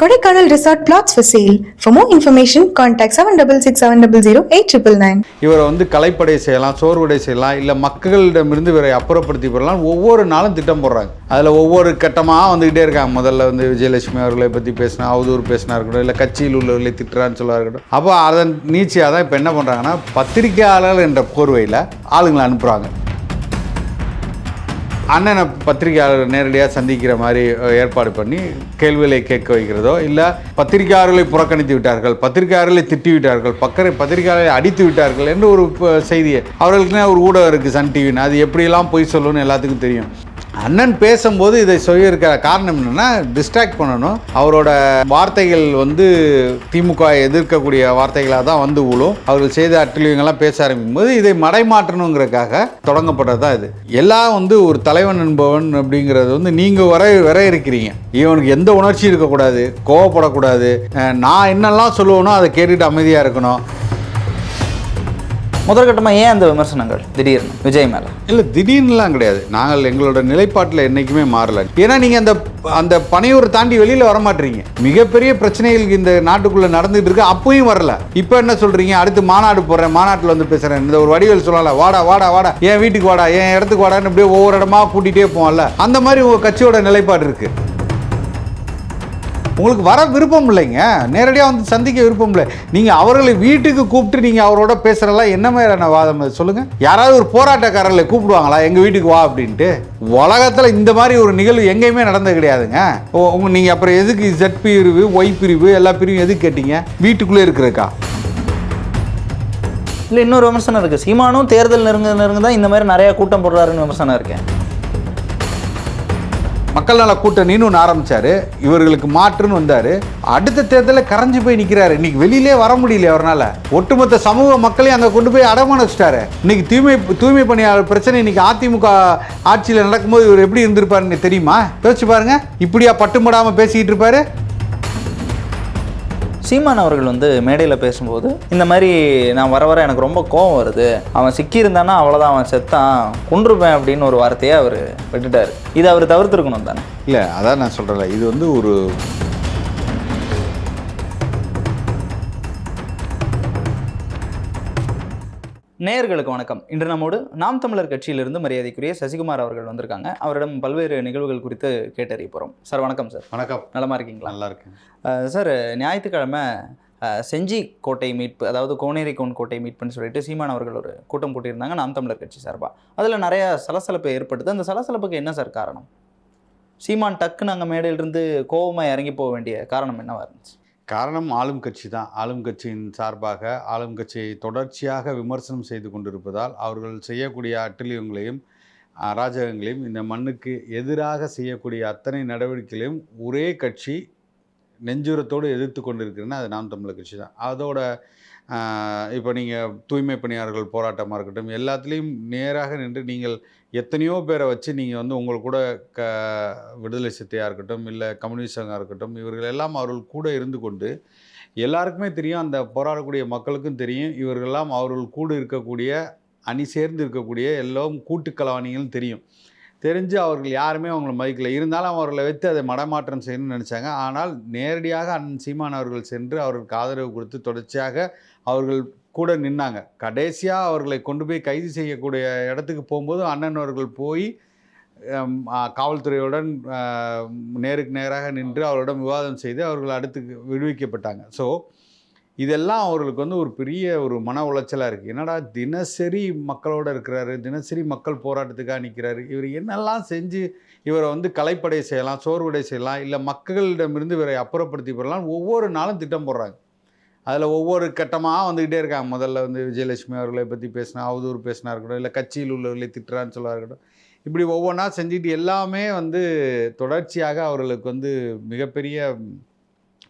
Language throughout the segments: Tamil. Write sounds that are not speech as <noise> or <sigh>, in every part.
Kodaikanal resort flats for sale for more information contact seven double six seven double zero eight triple nine இவரை வந்து கலைப்படை செய்யலாம் சோர்வடை செய்யலாம் இல்லை மக்களிடமிருந்து இவரை அப்புறப்படுத்தி போடலாம். ஒவ்வொரு நாளும் திட்டம் போடுறாங்க. அதில் ஒவ்வொரு கட்டமாக வந்துக்கிட்டே இருக்காங்க. முதல்ல வந்து விஜயலட்சுமி அவர்களை பற்றி பேசினா அவதூறு பேசினா இருக்கட்டும் இல்லை கட்சியில் உள்ளவர்களை திட்டுறான்னு சொல்ல இருக்கட்டும். அப்போ அதன் நீச்சியாக தான் இப்போ என்ன பண்ணுறாங்கன்னா பத்திரிகையாளர் என்ற கோர்வையில் ஆளுங்களை அனுப்புகிறாங்க அண்ணனை பத்திரிகையாளர் நேரடியாக சந்திக்கிற மாதிரி ஏற்பாடு பண்ணி கேள்விகளை கேட்க வைக்கிறதோ இல்லை பத்திரிகையாளர்களை புறக்கணித்து விட்டார்கள் பத்திரிகையாளர்களை திட்டி விட்டார்கள் பக்கரை பத்திரிகையாளர்களை அடித்து விட்டார்கள் என்று ஒரு செய்தியை. அவர்களுக்குன்னே ஒரு ஊடகம் இருக்குது சன் டிவின்னு. அது எப்படியெல்லாம் பொய் சொல்லணும்னு எல்லாத்துக்கும் தெரியும். அண்ணன் பேசும்போது இதை சொல்லியிருக்கிற காரணம் என்னென்னா டிஸ்ட்ராக்ட் பண்ணணும். அவரோட வார்த்தைகள் வந்து திமுக எதிர்க்கக்கூடிய வார்த்தைகளாக தான் வந்து விழும் அவர்கள் செய்த அட்டழியங்கள்லாம் பேச ஆரம்பிக்கும் போது இதை மடைமாற்றணுங்கிறதுக்காக தொடங்கப்பட்டது தான் இது. எல்லாம் வந்து ஒரு தலைவன் என்பவன் அப்படிங்கிறது வந்து நீங்கள் வர வர இருக்கிறீங்க. இவனுக்கு எந்த உணர்ச்சியும் இருக்கக்கூடாது கோவப்படக்கூடாது. நான் என்னெல்லாம் சொல்லுவேனோ அதை கேட்டுட்டு அமைதியாக இருக்கணும். முதற்கட்டமாக ஏன் அந்த விமர்சனங்கள் திடீர்னு? விஜய் மேலே. இல்லை திடீர்னுலாம் கிடையாது. நாங்கள் எங்களோட நிலைப்பாட்டில் என்றைக்குமே மாறல. ஏன்னா நீங்கள் அந்த அந்த பனையூரை தாண்டி வெளியில் வரமாட்டீங்க. மிகப்பெரிய பிரச்சனைகள் இந்த நாட்டுக்குள்ளே நடந்துகிட்டு இருக்கு. அப்பவும் வரல. இப்போ என்ன சொல்கிறீங்க அடுத்து மாநாடு போடுறேன் மாநாட்டில் வந்து பேசுகிறேன் இந்த ஒரு வடிவேல் சொல்லல வாடா வாடா வாடா என் வீட்டுக்கு வாடா என் இடத்துக்கு வாடான்னு அப்படியே ஒவ்வொரு இடமா கூட்டிகிட்டே போவோம்ல. அந்த மாதிரி உங்கள் கட்சியோட நிலைப்பாடு இருக்குது உங்களுக்கு வர விருப்பம் இல்லைங்க நேரடியாக வந்து சந்திக்க விருப்பம் இல்லை நீங்கள் அவர்களை வீட்டுக்கு கூப்பிட்டு நீங்கள் அவரோட பேசுகிறலாம் என்ன மாதிரியான வாதம்? சொல்லுங்கள் யாராவது ஒரு போராட்டக்காரர்களை கூப்பிடுவாங்களா? எங்கள் வீட்டுக்கு வா அப்படின்ட்டு. உலகத்தில் இந்த மாதிரி ஒரு நிகழ்வு எங்கேயுமே நடந்தது கிடையாதுங்க. ஓ உங்க நீங்கள் அப்புறம் எதுக்கு ஜெட் பிரிவு ஒய் பிரிவு எல்லா பிரிவும் எதுக்கு கேட்டீங்க? வீட்டுக்குள்ளே இருக்கிறக்கா? இல்லை இன்னொரு விமர்சனம் இருக்குது சீமானும் தேர்தல் நெருங்க நெருங்க தான் இந்த மாதிரி நிறையா கூட்டம் போடுறாருன்னு விமர்சனம் இருக்கேன். மக்கள் நல கூட்டணின்னு ஒன்று ஆரம்பித்தார் இவர்களுக்கு மாற்றுன்னு வந்தார். அடுத்த தேர்தலில் கரைஞ்சு போய் நிற்கிறாரு இன்னைக்கு வெளியிலே வர முடியல அவரால். ஒட்டுமொத்த சமூக மக்களையும் அங்கே கொண்டு போய் அடமானிச்சிட்டாரு. இன்னைக்கு தூய்மை தூய்மை பணியாளர் பிரச்சனை இன்னைக்கு அதிமுக ஆட்சியில் நடக்கும்போது இவர் எப்படி இருந்திருப்பாருன்னு தெரியுமா? யோசிச்சு பாருங்க. இப்படியா பட்டுமடாமல் பேசிக்கிட்டு இருப்பாரு. சீமான் அவர்கள் வந்து மேடையில் பேசும்போது இந்த மாதிரி நான் வர வர எனக்கு ரொம்ப கோவம் வருது. அவன் சிக்கியிருந்தானா அவ்வளோதான் அவன் செத்தான் கொன்றுப்பேன் அப்படின்னு ஒரு வார்த்தையை அவர் விட்டுட்டார். இதை அவர் தவிர்த்துருக்கணும் தானே? இல்லை அதான் நான் சொல்கிறேன் இது வந்து ஒரு நேயர்களுக்கு வணக்கம். இன்று நம்மோடு நாம் தமிழர் கட்சியிலிருந்து மரியாதைக்குரிய சசிகுமார் அவர்கள் வந்திருக்காங்க. அவரிடம் பல்வேறு நிகழ்வுகள் குறித்து கேட்டறிய போகிறோம் சார் வணக்கம் சார். வணக்கம். நலமா இருக்கீங்களா? நல்லா இருக்கு அஹ் சார் ஞாயிற்றுக்கிழமை செஞ்சி கோட்டை மீட்பு அதாவது கோனேரி கோன் கோட்டை மீட்புன்னு சொல்லிட்டு சீமான் அவர்கள் ஒரு கூட்டம் கூட்டியிருந்தாங்க நாம் தமிழர் கட்சி சார்பாக அதில் நிறைய சலசலப்பு ஏற்படுது. அந்த சலசலப்புக்கு என்ன சார் காரணம்? சீமான் டக்குன்னு அங்கே மேடையிலிருந்து கோவமாக இறங்கி போக வேண்டிய காரணம் என்னவா இருந்துச்சு? காரணம் ஆளும் கட்சி தான். ஆளும் கட்சியின் சார்பாக ஆளும் கட்சியை தொடர்ச்சியாக விமர்சனம் செய்து கொண்டிருப்பதால் அவர்கள் செய்யக்கூடிய அட்டழியங்களையும் அராஜகங்களையும் இந்த மண்ணுக்கு எதிராக செய்யக்கூடிய அத்தனை நடவடிக்கைகளையும் ஒரே கட்சி நெஞ்சுரத்தோடு எதிர்த்து கொண்டிருக்கிறதுனா அது நாம் தமிழர் கட்சி தான். அதோட இப்போ நீங்கள் தூய்மை பணியாளர்கள் போராட்டமாக இருக்கட்டும் எல்லாத்துலேயும் நேராக நின்று நீங்கள் எத்தனையோ பேரை வச்சு நீங்கள் வந்து உங்கள் கூட க விடுதலை சித்தையாக இருக்கட்டும் இல்லை கம்யூனிஸ்டாக இருக்கட்டும் இவர்கள் எல்லாம் அவர்கள் கூட இருந்து கொண்டு எல்லாருக்குமே தெரியும் அந்த போராடக்கூடிய மக்களுக்கும் தெரியும் இவர்களெல்லாம் அவர்கள் கூட இருக்கக்கூடிய அணி சேர்ந்து இருக்கக்கூடிய எல்லாம் கூட்டுக்கலவாணிகளும் தெரியும். தெரிஞ்சு அவர்கள் யாருமே அவங்கள மதிக்கலை. இருந்தாலும் அவர்களை வைத்து அதை மடமாற்றம் செய்யணும்னு நினச்சாங்க. ஆனால் நேரடியாக அண்ணன் சீமான் அவர்கள் சென்று அவர்களுக்கு ஆதரவு கொடுத்து தொடர்ச்சியாக அவர்கள் கூட நின்னாங்க. கடைசியாக அவர்களை கொண்டு போய் கைது செய்யக்கூடிய இடத்துக்கு போகும்போது அண்ணன் அவர்கள் போய் காவல்துறையுடன் நேருக்கு நேராக நின்று அவர்களிடம் விவாதம் செய்து அவர்கள் அடுத்து விடுவிக்கப்பட்டாங்க. ஸோ இதெல்லாம் அவர்களுக்கு வந்து ஒரு பெரிய ஒரு மன உளைச்சலாக இருக்குது என்னடா தினசரி மக்களோடு இருக்கிறாரு தினசரி மக்கள் போராட்டத்துக்காக நிற்கிறாரு இவர் என்னெல்லாம் செஞ்சு இவரை வந்து கலைப்படை செய்யலாம் சோர்வடை செய்யலாம் இல்லை மக்களிடமிருந்து இவரை அப்புறப்படுத்தி போடலாம் ஒவ்வொரு நாளும் திட்டம் போடுறாங்க. அதில் ஒவ்வொரு கட்டமாக வந்துக்கிட்டே இருக்காங்க. முதல்ல வந்து விஜயலட்சுமி அவர்களை பற்றி பேசினா அவதூறு பேசினா இருக்கட்டும் இல்லை கட்சியில் உள்ளவர்களை திட்டுறான்னு சொல்ல இருக்கட்டும். இப்படி ஒவ்வொன்றா செஞ்சுட்டு எல்லாமே வந்து தொடர்ச்சியாக அவர்களுக்கு வந்து மிகப்பெரிய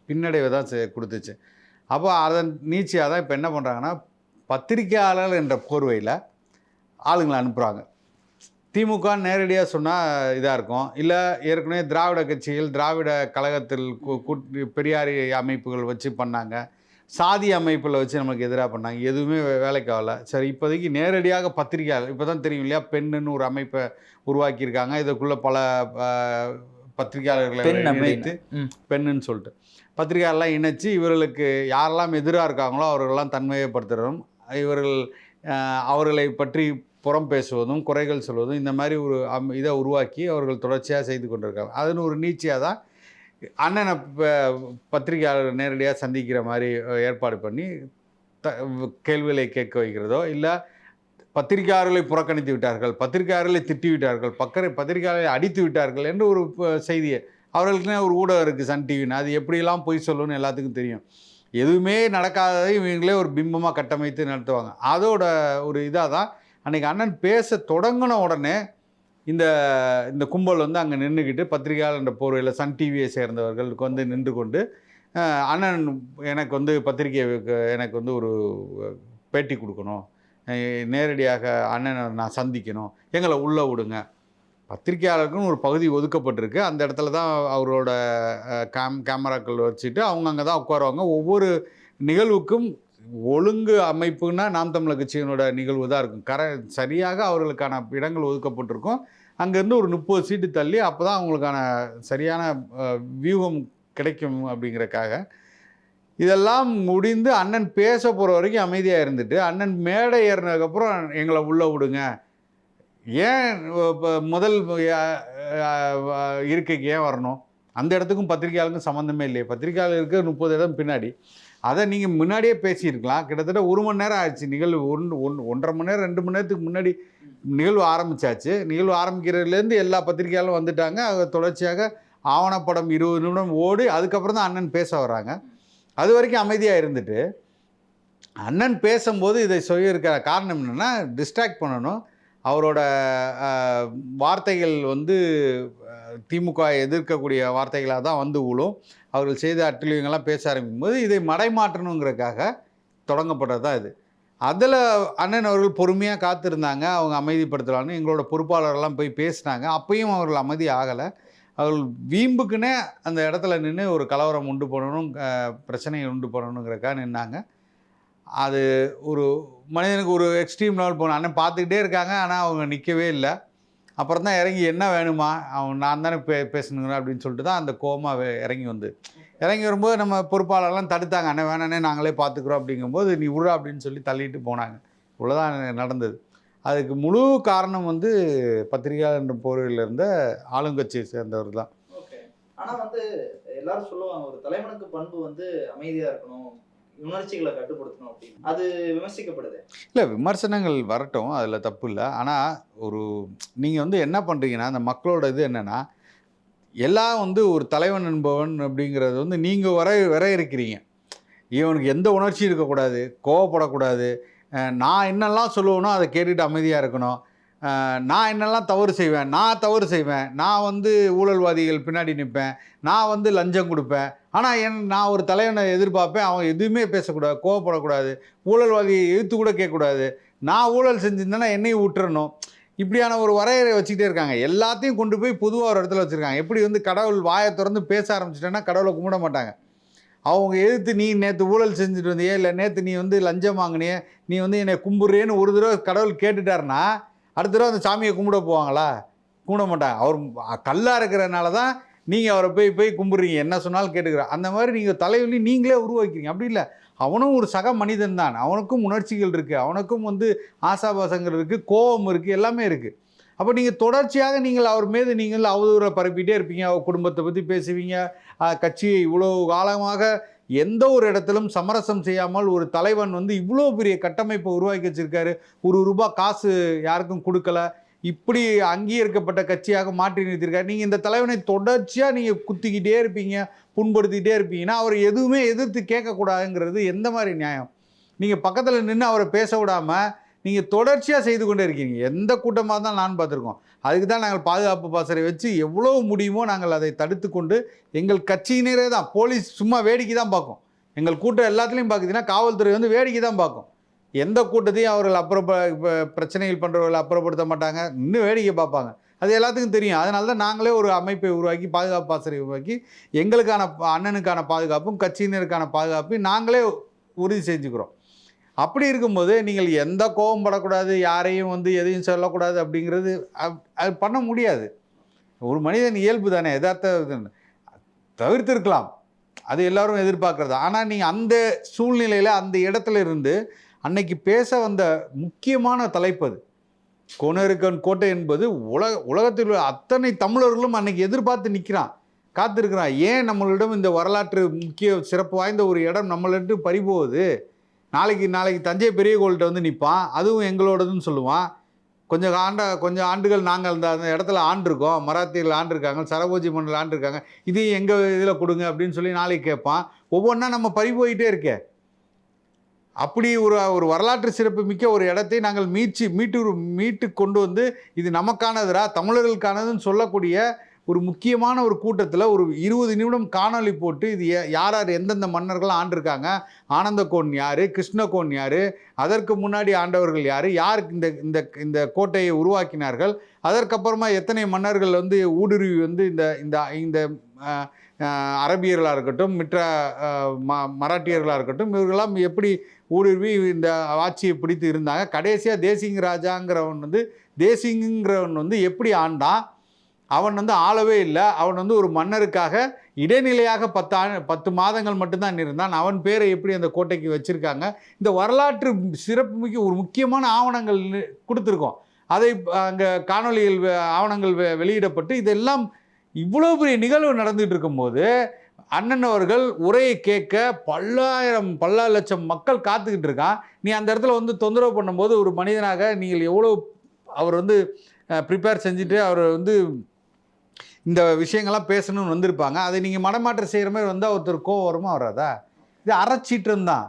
பின்னடைவை தான் செ- கொடுத்துச்சு. அப்போ அதன் நீச்சியாக தான் இப்போ என்ன பண்ணுறாங்கன்னா பத்திரிகையாளர் என்ற போர்வையில் ஆளுங்களை அனுப்புகிறாங்க திமுக நேரடியாக சொன்னால் இதாக இருக்கும். இல்லை ஏற்கனவே திராவிட கட்சிகள் திராவிட கழகத்தில் கூ- கூட்டு பெரியாரி அமைப்புகள் வச்சு பண்ணாங்க. சாதி அமைப்பில் வச்சு நமக்கு எதிராக பண்ணாங்க. எதுவுமே வேலைக்கு ஆகல. சரி இப்போதைக்கு நேரடியாக பத்திரிகையாளர் இப்போ தான் தெரியும் இல்லையா? பெண்ணுன்னு ஒரு அமைப்பை உருவாக்கியிருக்காங்க. இதுக்குள்ளே பல பத்திரிகையாளர்களை. இணைத்து. பெண்ணுன்னு சொல்லிட்டு. பத்திரிகையாளர்லாம் இணைச்சு இவர்களுக்கு யாரெல்லாம் எதிராக இருக்காங்களோ அவர்களெல்லாம் தன்மையப்படுத்துறதும் இவர்கள் அவர்களை பற்றி புறம் பேசுவதும் குறைகள் சொல்வதும் இந்த மாதிரி ஒரு அம் இதை உருவாக்கி அவர்கள் தொடர்ச்சியாக செய்து கொண்டிருக்காங்க. அதுன்னு ஒரு நீச்சியாக தான் அண்ணனை இப்போ பத்திரிகையாளர் நேரடியாக சந்திக்கிற மாதிரி ஏற்பாடு பண்ணி த கேள்விகளை கேட்க வைக்கிறதோ இல்லை பத்திரிகையாளர்களை புறக்கணித்து விட்டார்கள் பத்திரிகையாளர்களை திட்டி விட்டார்கள் பக்கரை பத்திரிகையாளர்களை அடித்து விட்டார்கள் என்று ஒரு செய்தியை. அவர்களுக்குன்னே ஒரு ஊடகம் இருக்குது சன் டிவின்னு அது எப்படியெல்லாம் பொய் சொல்லணும்னு எல்லாத்துக்கும் தெரியும். எதுவுமே நடக்காததை இவங்களே ஒரு பிம்பமாக கட்டமைத்து நடத்துவாங்க. அதோட ஒரு இதாக தான் அன்றைக்கி அண்ணன் பேச தொடங்கின உடனே இந்த இந்த கும்பல் வந்து அங்கே நின்றுக்கிட்டு பத்திரிகையாளர் போர்வையில் சன் டிவியை சேர்ந்தவர்களுக்கு வந்து நின்று கொண்டு அண்ணன் எனக்கு வந்து பத்திரிகை எனக்கு வந்து ஒரு பேட்டி கொடுக்கணும். நேரடியாக அண்ணனை நான் சந்திக்கணும். எங்களை உள்ளே விடுங்க. பத்திரிகையாளருக்குன்னு ஒரு பகுதி ஒதுக்கப்பட்டிருக்கு. அந்த இடத்துல தான் அவரோட கேம் கேமராக்கள் வச்சுட்டு அவங்க அங்கே தான் உட்காருவாங்க. ஒவ்வொரு நிகழ்வுக்கும் ஒழுங்கு அமைப்புனா நாம் தமிழர் கட்சியினோட நிகழ்வு தான் இருக்கும். கர சரியாக அவர்களுக்கான இடங்கள் ஒதுக்கப்பட்டிருக்கும். அங்கேருந்து ஒரு முப்பது சீட்டு தள்ளி அப்போ தான் அவங்களுக்கான சரியான வியூகம் கிடைக்கும் அப்படிங்கிறக்காக. இதெல்லாம் முடிந்து அண்ணன் பேச போகிற வரைக்கும் அமைதியாக இருந்துட்டு அண்ணன் மேடை ஏறினதுக்கப்புறம் எங்களை உள்ளே விடுங்க. ஏன் இப்போ முதல் இருக்கைக்கு ஏன் வரணும்? அந்த இடத்துக்கும் பத்திரிகையாளருக்கும் சம்மந்தமே இல்லையே. பத்திரிகையாளருக்கு முப்பது இடம் பின்னாடி. அதை நீங்கள் முன்னாடியே பேசியிருக்கலாம். கிட்டத்தட்ட ஒரு மணி நேரம் ஆயிடுச்சு நிகழ்வு. ஒன்று ஒன் ஒன்றரை மணி நேரம் ரெண்டு மணி நேரத்துக்கு முன்னாடி நிகழ்வு ஆரம்பிச்சாச்சு. நிகழ்வு ஆரம்பிக்கிறதுலேருந்து எல்லா பத்திரிகையாளரும் வந்துட்டாங்க. அது தொடர்ச்சியாக ஆவணப்படம் இருபது நிமிடம் ஓடி அதுக்கப்புறம் தான் அண்ணன் பேச வர்றாங்க. அது வரைக்கும் அமைதியாக இருந்துட்டு அண்ணன் பேசும்போது இதை சொல்லியிருக்கிற காரணம் என்னென்னா டிஸ்ட்ராக்ட் பண்ணணும். அவரோட வார்த்தைகள் வந்து திமுக எதிர்க்கக்கூடிய வார்த்தைகளாக தான் வந்து விழும் அவர்கள் செய்த அட்டூழியங்கள்லாம் பேச ஆரம்பிக்கும் போது இதை மடைமாற்றணுங்கிறதுக்காக தொடங்கப்பட்டதாக தான் இது. அதில் அண்ணன் அவர்கள் பொறுமையாக காத்திருந்தாங்க. அவங்க அமைதிப்படுத்தலான்னு எங்களோட பொறுப்பாளர்லாம் போய் பேசினாங்க. அப்பயும் அவர்கள் அமைதி ஆகலை. அவர்கள் வீம்புக்குன்னே அந்த இடத்துல நின்று ஒரு கலவரம் உண்டு பண்ணணும் பிரச்சனையை உண்டு பண்ணணுங்கிறக்காக நின்னாங்க. அது ஒரு மனிதனுக்கு ஒரு எக்ஸ்ட்ரீம் லெவல் போகணும் அண்ணன் பார்த்துக்கிட்டே இருக்காங்க ஆனால் அவங்க நிற்கவே இல்லை. அப்புறம் தான் இறங்கி என்ன வேணுமா? அவன் நான் தானே பே பேசணுங்கிறேன் அப்படின்னு சொல்லிட்டு தான் அந்த கோமா இறங்கி வந்து. இறங்கி வரும்போது நம்ம பொறுப்பாளர்லாம் தடுத்தாங்க அண்ணன் வேணானே நாங்களே பார்த்துக்குறோம் அப்படிங்கும்போது நீ விட்றா அப்படின்னு சொல்லி தள்ளிட்டு போனாங்க. இவ்வளோதான் நடந்தது. அதுக்கு முழு காரணம் வந்து பத்திரிகையாளர் போர்வையில் இருந்த ஆளுங்கட்சியை சேர்ந்தவர் தான். ஆனால் வந்து எல்லாரும் சொல்லுவாங்க ஒரு தலைவனுக்கு பண்பு வந்து அமைதியாக இருக்கணும். உணர்ச்சிகளை கட்டுப்படுத்தணும் அப்படின்னு. அது விமர்சிக்கப்படுது. இல்லை விமர்சனங்கள் வரட்டும் அதில் தப்பு இல்லை. ஆனால் ஒரு நீங்கள் வந்து என்ன பண்ணுறீங்கன்னா அந்த மக்களோட இது என்னென்னா எல்லாம் வந்து ஒரு தலைவன் என்பவன் அப்படிங்கிறது வந்து நீங்கள் வர வர இருக்கிறீங்க. இவனுக்கு எந்த உணர்ச்சியும் இருக்கக்கூடாது கோவப்படக்கூடாது. நான் என்னெல்லாம் சொல்லுவேனோ அதை கேட்டுட்டு அமைதியாக இருக்கணும். நான் என்னெல்லாம் தவறு செய்வேன்? நான் தவறு செய்வேன். நான் வந்து ஊழல்வாதிகள் பின்னாடி நிற்பேன். நான் வந்து லஞ்சம் கொடுப்பேன். ஆனால் என் நான் ஒரு தலைவனை எதிர்பார்ப்பேன். அவன் எதுவுமே பேசக்கூடாது கோவப்படக்கூடாது ஊழல்வாதியை எழுத்து கூட கேட்கக்கூடாது. நான் ஊழல் செஞ்சிருந்தேன்னா என்னையும் விட்டுறணும் இப்படியான ஒரு வரையறை வச்சுக்கிட்டே இருக்காங்க. எல்லாத்தையும் கொண்டு போய் பொதுவாக ஒரு இடத்துல வச்சுருக்காங்க. எப்படி வந்து கடவுள் வாயை திறந்து பேச ஆரம்பிச்சிட்டேன்னா கடவுளை கும்பிட மாட்டாங்க. அவங்க எதிர்த்து நீ நேற்று ஊழல் செஞ்சுட்டு வந்தியே இல்லை நேற்று நீ வந்து லஞ்சம் வாங்கினியே நீ வந்து என்னை கும்புறேன்னு ஒரு தடவை கடவுள் கேட்டுட்டாருன்னா அடுத்த தடவை அந்த சாமியை கும்பிட போவாங்களா? கும்பிட மாட்டாங்க. அவர் கல்லாக இருக்கிறனால தான் நீங்கள் அவரை போய் போய் கும்பிட்றீங்க. என்ன சொன்னாலும் கேட்டுக்கிறார் அந்த மாதிரி நீங்கள் தலைவலி நீங்களே உருவாக்கிறீங்க அப்படி இல்லை. அவனும் ஒரு சக மனிதன் தான். அவனுக்கும் உணர்ச்சிகள் இருக்குது அவனுக்கும் வந்து ஆசாபாசங்கள் இருக்குது கோபம் இருக்குது எல்லாமே இருக்குது அப்போ நீங்கள் தொடர்ச்சியாக நீங்கள் அவர் மீது நீங்கள் அவதூறை பரப்பிட்டே இருப்பீங்க. அவர் குடும்பத்தை பற்றி பேசுவீங்க. கட்சியை இவ்வளோ காலமாக எந்த ஒரு இடத்திலும் சமரசம் செய்யாமல் ஒரு தலைவன் வந்து இவ்வளோ பெரிய கட்டமைப்பை உருவாக்கி வச்சிருக்காரு. ஒரு ரூபாய் காசு யாருக்கும் கொடுக்கல. இப்படி அங்கீகரிக்கப்பட்ட கட்சியாக மாற்றி நிறுத்திருக்காரு நீங்கள் இந்த தலைவனை தொடர்ச்சியாக நீங்கள் குத்திக்கிட்டே இருப்பீங்க புண்படுத்திக்கிட்டே இருப்பீங்கன்னா அவர் எதுவுமே எதிர்த்து கேட்கக்கூடாதுங்கிறது எந்த மாதிரி நியாயம்? நீங்கள் பக்கத்தில் நின்று அவரை பேச விடாமல் நீங்கள் தொடர்ச்சியாக செய்து கொண்டே இருக்கீங்க. எந்த கூட்டமாக இருந்தாலும் நான் பார்த்துருக்கோம். அதுக்கு தான் நாங்கள் பாதுகாப்பு பாசறை வச்சு எவ்வளோ முடியுமோ நாங்கள் அதை தடுத்து கொண்டு எங்கள் கட்சியினரே தான் போலீஸ் சும்மா வேடிக்கை தான் பார்க்கும். எங்கள் கூட்டம் எல்லாத்துலேயும் பார்க்குதுன்னா காவல்துறை வந்து வேடிக்கை தான் பார்க்கும். எந்த கூட்டத்தையும் அவர்கள் அப்புறப்ப பிரச்சனைகள் பண்ணுறவர்களை அப்புறப்படுத்த மாட்டாங்க. இன்னும் வேடிக்கை பார்ப்பாங்க. அது எல்லாத்துக்கும் தெரியும். அதனால தான் நாங்களே ஒரு அமைப்பை உருவாக்கி பாதுகாப்பு ஆசிரியை உருவாக்கி எங்களுக்கான ப- அண்ணனுக்கான பாதுகாப்பும் கட்சியினருக்கான பாதுகாப்பையும் நாங்களே உறுதி செஞ்சுக்கிறோம். அப்படி இருக்கும்போது நீங்கள் எந்த கோபம் படக்கூடாது யாரையும் வந்து எதையும் சொல்லக்கூடாது அப்படிங்கிறது அது பண்ண முடியாது. ஒரு மனிதன் இயல்பு தானே எதார்த்த தவிர்த்திருக்கலாம். அது எல்லாரும் எதிர்பார்க்குறது. ஆனால் நீங்கள் அந்த சூழ்நிலையில் அந்த இடத்துல இருந்து அன்னைக்கு பேச வந்த முக்கியமான தலைப்பு அது. கோட்டை என்பது உலக உலகத்தில் உள்ள அத்தனை தமிழர்களும் அன்னைக்கு எதிர்பார்த்து நிற்கிறான் காத்திருக்கிறான். ஏன் நம்மளிடம் இந்த வரலாற்று முக்கிய சிறப்பு வாய்ந்த ஒரு இடம் நம்மளிட்டு பறிபோகுது? நாளைக்கு நாளைக்கு தஞ்சை பெரிய கோயில்கிட்ட வந்து நிற்பான் அதுவும் எங்களோடதுன்னு சொல்லுவான். கொஞ்சம் ஆண்ட கொஞ்சம் ஆண்டுகள் நாங்கள் அந்த அந்த இடத்துல ஆண்டிருக்கோம். மராத்தியில் ஆண்டிருக்காங்க சரபோஜி மண்டல் ஆண்டிருக்காங்க. இதையும் எங்கள் இதில் கொடுங்க அப்படின்னு சொல்லி நாளைக்கு கேட்பான். ஒவ்வொன்றா நம்ம பறி போயிட்டே இருக்கே. அப்படி ஒரு ஒரு வரலாற்று சிறப்பு மிக்க ஒரு இடத்தை நாங்கள் மீட்சி மீட்டு மீட்டு கொண்டு வந்து இது நமக்கானதுரா தமிழர்களுக்கானதுன்னு சொல்லக்கூடிய ஒரு முக்கியமான ஒரு கூட்டத்தில் ஒரு இருபது நிமிடம் காணொளி போட்டு இது யார் யார் எந்தெந்த மன்னர்கள் ஆண்டிருக்காங்க? ஆனந்தகோன் யார்? கிருஷ்ணகோன் யார்? அதற்கு முன்னாடி ஆண்டவர்கள் யார்? யார் இந்த இந்த இந்த கோட்டையை உருவாக்கினார்கள்? அதற்கப்புறமா எத்தனை மன்னர்கள் வந்து ஊடுருவி வந்து இந்த இந்த இந்த அரபியர்களாக இருக்கட்டும் மற்ற ம மராட்டியர்களாக இருக்கட்டும் இவர்களெல்லாம் எப்படி ஊடுருவி இந்த ஆட்சியை பிடித்து இருந்தாங்க? கடைசியாக தேசிங் ராஜாங்கிறவன் வந்து தேசிங்கிறவன் வந்து எப்படி ஆண்டான்? அவன் வந்து ஆளவே இல்லை. அவன் வந்து ஒரு மன்னருக்காக இடைநிலையாக பத்து பத்து மாதங்கள் மட்டும்தான் இருந்தான். அவன் பேரை எப்படி அந்த கோட்டைக்கு வச்சுருக்காங்க? இந்த வரலாற்று சிறப்புமிக்க ஒரு முக்கியமான ஆவணங்கள் கொடுத்துருக்கோம். அதை அங்கே காணொலியில் ஆவணங்கள் வெ- வெளியிடப்பட்டு இதெல்லாம் இவ்வளோ பெரிய நிகழ்வு நடந்துகிட்டு இருக்கும்போது அண்ணன் அவர்கள் உரையை கேட்க பல்லாயிரம் பல்லா லட்சம் மக்கள் காத்துக்கிட்டு இருக்கான். நீ அந்த இடத்துல வந்து தொந்தரவு பண்ணும்போது ஒரு மனிதனாக நீங்கள் எவ்வளோ அவர் வந்து ப்ரிப்பேர் செஞ்சுட்டு அவர் வந்து இந்த விஷயங்கள்லாம் பேசணும்னு வந்திருப்பாங்க. அதை நீங்கள் மடமாற்றம் செய்கிற மாதிரி வந்தால் ஒருத்தர் கோவம் வருமா வராதா? இது அறச்சீற்றம் தான்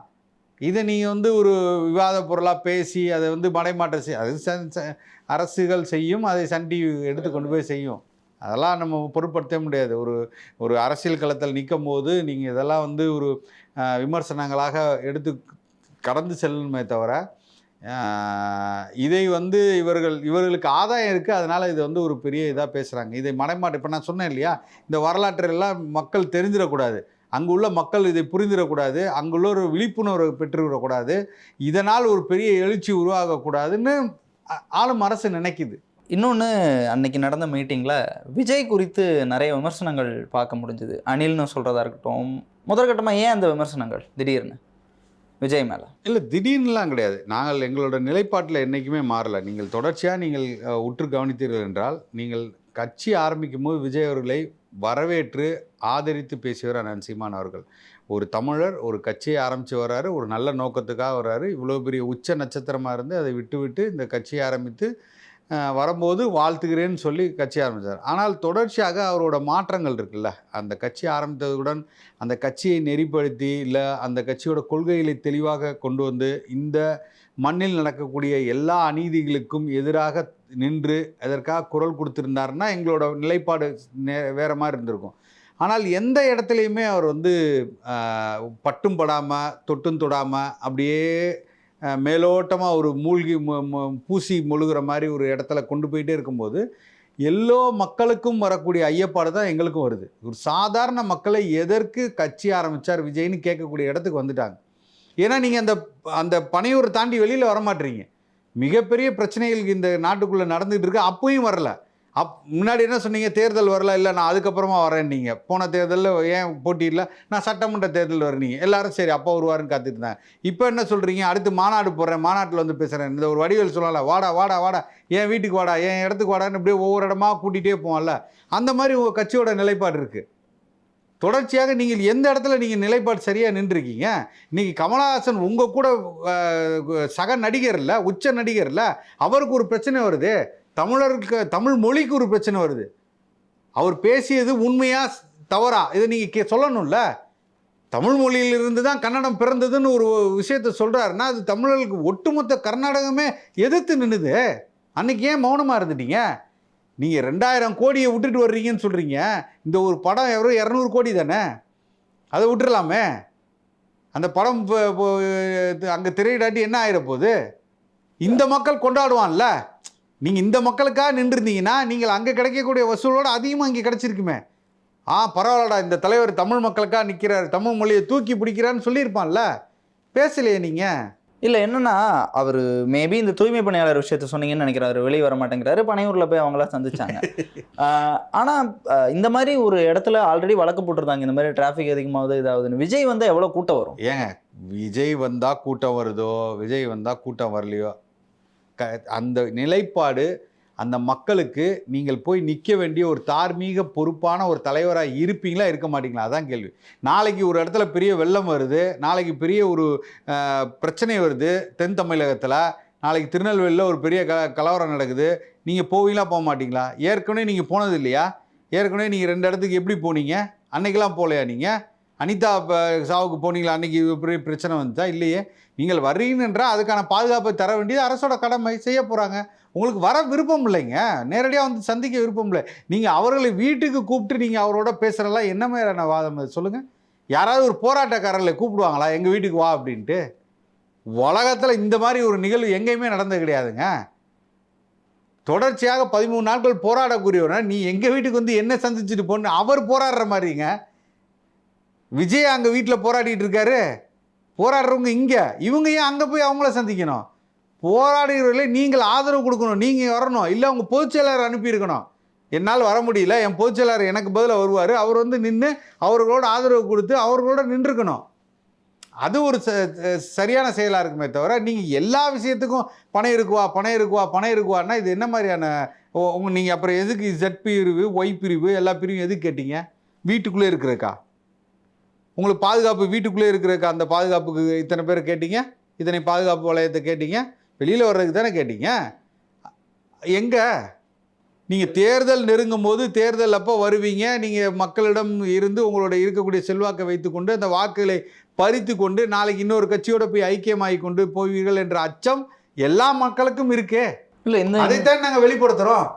இதை நீங்கள் வந்து ஒரு விவாத பொருளாக பேசி அதை வந்து மடைமாற்றம் செய் அது சன் ச- அரசுகள் செய்யும் அதை சன் டிவி எடுத்து கொண்டு போய் செய்யும். அதெல்லாம் நம்ம பொருட்படுத்த முடியாது. ஒரு ஒரு அரசியல் களத்தில் நிற்கும் போது நீங்கள் இதெல்லாம் வந்து ஒரு விமர்சனங்களாக எடுத்து கடந்து செல்லணுமே தவிர இதை வந்து இவர்கள் இவர்களுக்கு ஆதாயம் இருக்குது அதனால் இது வந்து ஒரு பெரிய இதாக பேசுகிறாங்க இதை மடைமாற்றம் இப்போ நான் சொன்னேன் இல்லையா? இந்த வரலாற்றெல்லாம் மக்கள் தெரிஞ்சிடக்கூடாது அங்கு உள்ள மக்கள் இதை புரிந்திடக்கூடாது. அங்குள்ள ஒரு விழிப்புணர்வு பெற்றுவிடக்கூடாது. இதனால் ஒரு பெரிய எழுச்சி உருவாகக்கூடாதுன்னு ஆளும் அரசு நினைக்குது. இன்னொன்று அன்னைக்கு நடந்த மீட்டிங்கில் விஜய் குறித்து நிறைய விமர்சனங்கள் பார்க்க முடிஞ்சுது. அனில்னு சொல்கிறதா இருக்கட்டும் முதற்கட்டமாக ஏன் அந்த விமர்சனங்கள் திடீர்னு? விஜய் மேலே. இல்லை திடீர்னுலாம் கிடையாது. நாங்கள் எங்களோட நிலைப்பாட்டில் என்றைக்குமே மாறலை. நீங்கள் தொடர்ச்சியாக நீங்கள் உற்று கவனித்தீர்கள் என்றால் நீங்கள் கட்சி ஆரம்பிக்கும் போது விஜய் அவர்களை வரவேற்று ஆதரித்து பேசியவர் அண்ணன் சீமான் அவர்கள். ஒரு தமிழர் ஒரு கட்சியை ஆரம்பித்து வர்றாரு ஒரு நல்ல நோக்கத்துக்காக வர்றாரு. இவ்வளோ பெரிய உச்ச நட்சத்திரமாக இருந்து அதை விட்டுவிட்டு இந்த கட்சியை ஆரம்பித்து வரும்போது வாழ்த்துகிறேன்னு சொல்லி கட்சி ஆரம்பித்தார் ஆனால் தொடர்ச்சியாக அவரோட மாற்றங்கள் இருக்குல்ல? அந்த கட்சி ஆரம்பித்ததுடன் அந்த கட்சியை நெறிப்படுத்தி இல்லை அந்த கட்சியோட கொள்கைகளை தெளிவாக கொண்டு வந்து இந்த மண்ணில் நடக்கக்கூடிய எல்லா அநீதிகளுக்கும் எதிராக நின்று அதற்காக குரல் கொடுத்துருந்தாருன்னா எங்களோட நிலைப்பாடு நே- வேற மாதிரி இருந்திருக்கும். ஆனால் எந்த இடத்துலையுமே அவர் வந்து பட்டும் படாமல் தொட்டும் தொடாமல் அப்படியே மேலோட்டமாக ஒரு மூழ்கி பூசி மொழுகிற மாதிரி ஒரு இடத்துல கொண்டு போயிட்டே இருக்கும்போது எல்லோ மக்களுக்கும் வரக்கூடிய ஐயப்பாடு தான் எங்களுக்கும் வருது. ஒரு சாதாரண மக்களை எதற்கு கட்சி ஆரம்பித்தார் விஜய்னு கேட்கக்கூடிய இடத்துக்கு வந்துட்டாங்க. ஏன்னா நீங்கள் அந்த அந்த பனையூரை தாண்டி வெளியில் வரமாட்டீங்க. மிகப்பெரிய பிரச்சனைகள் இந்த நாட்டுக்குள்ளே நடந்துகிட்டு இருக்கு. அப்பவும் வரல. அப் முன்னாடி என்ன சொன்னீங்க? தேர்தல் வரல இல்லை நான் அதுக்கப்புறமா வரேன் நீங்கள் போன தேர்தலில் ஏன் போட்டியில்? நான் சட்டமன்ற தேர்தல் வரீங்க எல்லாரும் சரி அப்போ வருவாருன்னு காத்துட்டு இப்போ என்ன சொல்கிறீங்க அடுத்து மாநாடு போடுறேன் மாநாட்டில் வந்து பேசுகிறேன் இந்த ஒரு வடிவேல் சொல்லல வாடா வாடா வாடா. என் வீட்டுக்கு வாடா என் இடத்துக்கு வாடான்னு இப்படியே ஒவ்வொரு இடமா கூட்டிகிட்டே போவோம்ல. அந்த மாதிரி உங்கள் கட்சியோட நிலைப்பாடு இருக்குது தொடர்ச்சியாக நீங்கள் எந்த இடத்துல நீங்கள் நிலைப்பாடு சரியாக நின்றுருக்கீங்க? நீங்கள் கமலஹாசன் உங்கள் கூட சக நடிகர் இல்லை உச்ச நடிகர் இல்லை அவருக்கு ஒரு பிரச்சனை வருது. தமிழருக்கு தமிழ் மொழிக்கு ஒரு பிரச்சனை வருது. அவர் பேசியது உண்மையா தவறா? இதை நீங்கள் கே சொல்லணும்ல. தமிழ் மொழியிலிருந்து தான் கன்னடம் பிறந்ததுன்னு ஒரு விஷயத்த சொல்கிறாருன்னா அது தமிழர்களுக்கு ஒட்டுமொத்த கர்நாடகமே எதிர்த்து நின்னுது. அன்னைக்கு ஏன் மௌனமாக இருந்துட்டீங்க? நீங்கள் ரெண்டாயிரம் கோடியை விட்டுட்டு வர்றீங்கன்னு சொல்கிறீங்க இந்த ஒரு படம் எவ்வளோ இரநூறு கோடி தானே? அதை விட்டுறலாமே. அந்த படம் அங்கே திரையிடாட்டி என்ன ஆயிட போகுது இந்த மக்கள் கொண்டாடுவான்ல. நீங்கள் இந்த மக்களுக்காக நின்றுருந்தீங்கன்னா நீங்கள் அங்கே கிடைக்கக்கூடிய வசூலோட அதிகமாக இங்கே கிடைச்சிருக்குமே. ஆ பரவாயில்லடா இந்த தலைவர் தமிழ் மக்களுக்காக நிற்கிறார் தமிழ் மொழியை தூக்கி பிடிக்கிறான்னு சொல்லியிருப்பான்ல. பேசலையே நீங்கள் இல்லை என்னன்னா அவர் மேபி இந்த தூய்மை பணியாளர் விஷயத்த சொன்னீங்கன்னு நினைக்கிறேன் அவர் வெளியே வர மாட்டேங்கிறாரு பனையூரில் போய் அவங்கள சந்திச்சாங்க. <laughs> ஆஹ் ஆனா ஆஹ் இந்த மாதிரி ஒரு இடத்துல ஆல்ரெடி வழக்கு போட்டிருந்தாங்க இந்த மாதிரி டிராஃபிக் அதிகமாகுது இதாகுதுன்னு. விஜய் வந்து எவ்வளோ கூட்டம் வரும்? ஏங்க விஜய் வந்தா கூட்டம் வருதோ விஜய் வந்தா கூட்டம் வரலையோ க அந்த நிலைப்பாடு அந்த மக்களுக்கு நீங்கள் போய் நிற்க வேண்டிய ஒரு தார்மீக பொறுப்பான ஒரு தலைவராக இருப்பீங்களா இருக்க மாட்டீங்களா? அதான் கேள்வி. நாளைக்கு ஒரு இடத்துல பெரிய வெள்ளம் வருது நாளைக்கு பெரிய ஒரு பிரச்சனை வருது தென் தமிழகத்தில் நாளைக்கு திருநெல்வேலியில் ஒரு பெரிய க கலவரம் நடக்குது நீங்கள் போவீங்களா போக மாட்டீங்களா? ஏற்கனவே நீங்கள் போனது இல்லையா? ஏற்கனவே நீங்கள் ரெண்டு இடத்துக்கு எப்படி போனீங்க? அன்னைக்கெல்லாம் போகலையா நீங்கள் அனிதா சாவுக்கு போனீங்களா? அன்றைக்கி பெரிய பிரச்சனை வந்துச்சா? இல்லையே. நீங்கள் வர்றீங்கன்றால் அதுக்கான பாதுகாப்பை தர வேண்டியது அரசோட கடமை செய்ய போகிறாங்க உங்களுக்கு வர விருப்பம் இல்லைங்க. நேரடியாக வந்து சந்திக்க விருப்பம் இல்லை. நீங்கள் அவர்களை வீட்டுக்கு கூப்பிட்டு நீங்கள் அவரோட பேசுகிறலாம் என்ன மாதிரியான வாதம் அது? சொல்லுங்கள் யாராவது ஒரு போராட்டக்காரர்களை கூப்பிடுவாங்களா? எங்கள் வீட்டுக்கு வா அப்படின்ட்டு. உலகத்தில் இந்த மாதிரி ஒரு நிகழ்வு எங்கேயுமே நடந்தது கிடையாதுங்க. தொடர்ச்சியாக பதிமூணு நாட்கள் போராடக்கூடியவனா நீ எங்கள் வீட்டுக்கு வந்து என்ன சந்திச்சுட்டு போன்னு அவர் போராடுற மாதிரிங்க. விஜய் அங்கே வீட்டில் போராடிட்டு இருக்காரு. போராடுறவங்க இங்கே. இவங்க ஏன் அங்கே போய் அவங்கள சந்திக்கணும்? போராடுகிறவர்களே நீங்கள் ஆதரவு கொடுக்கணும். நீங்கள் வரணும். இல்லை உங்கள் பொதுச்செயலாளர் அனுப்பியிருக்கணும். என்னால் வர முடியல. என் பொதுச்செயலாளர் எனக்கு பதிலாக வருவார். அவர் வந்து நின்று அவர்களோட ஆதரவு கொடுத்து அவர்களோட நின்றுக்கணும். அது ஒரு ச ச- சரியான செயலாக இருக்குமே தவிர நீங்கள் எல்லா விஷயத்துக்கும் பணம் இருக்குவா பணம் இருக்குவா பணம் இருக்குவான்னா இது என்ன மாதிரியான ஓ- நீங்கள் அப்புறம் எதுக்கு ஜெட் பிரிவு ஒய் பிரிவு எல்லா பிரிவும் எதுக்கு கேட்டீங்க? வீட்டுக்குள்ளே இருக்கிறக்கா உங்களுக்கு பாதுகாப்பு வீட்டுக்குள்ளே இருக்கிறக்கா அந்த பாதுகாப்புக்கு இத்தனை பேர் கேட்டீங்க? இத்தனை பாதுகாப்பு வளையத்தை கேட்டீங்க? வெளியில் வர்றதுக்கு தானே கேட்டீங்க? எங்கே? நீங்கள் தேர்தல் நெருங்கும் போது தேர்தல் அப்போ வருவீங்க. நீங்கள் மக்களிடம் இருந்து உங்களோட இருக்கக்கூடிய செல்வாக்கை வைத்துக்கொண்டு அந்த வாக்குகளை பறித்து கொண்டு நாளைக்கு இன்னொரு கட்சியோட போய் ஐக்கியமாகி கொண்டு போவீர்கள் என்ற அச்சம் எல்லா மக்களுக்கும் இருக்கே. இல்லை அதைத்தான் நாங்கள் வெளிப்படுத்துகிறோம்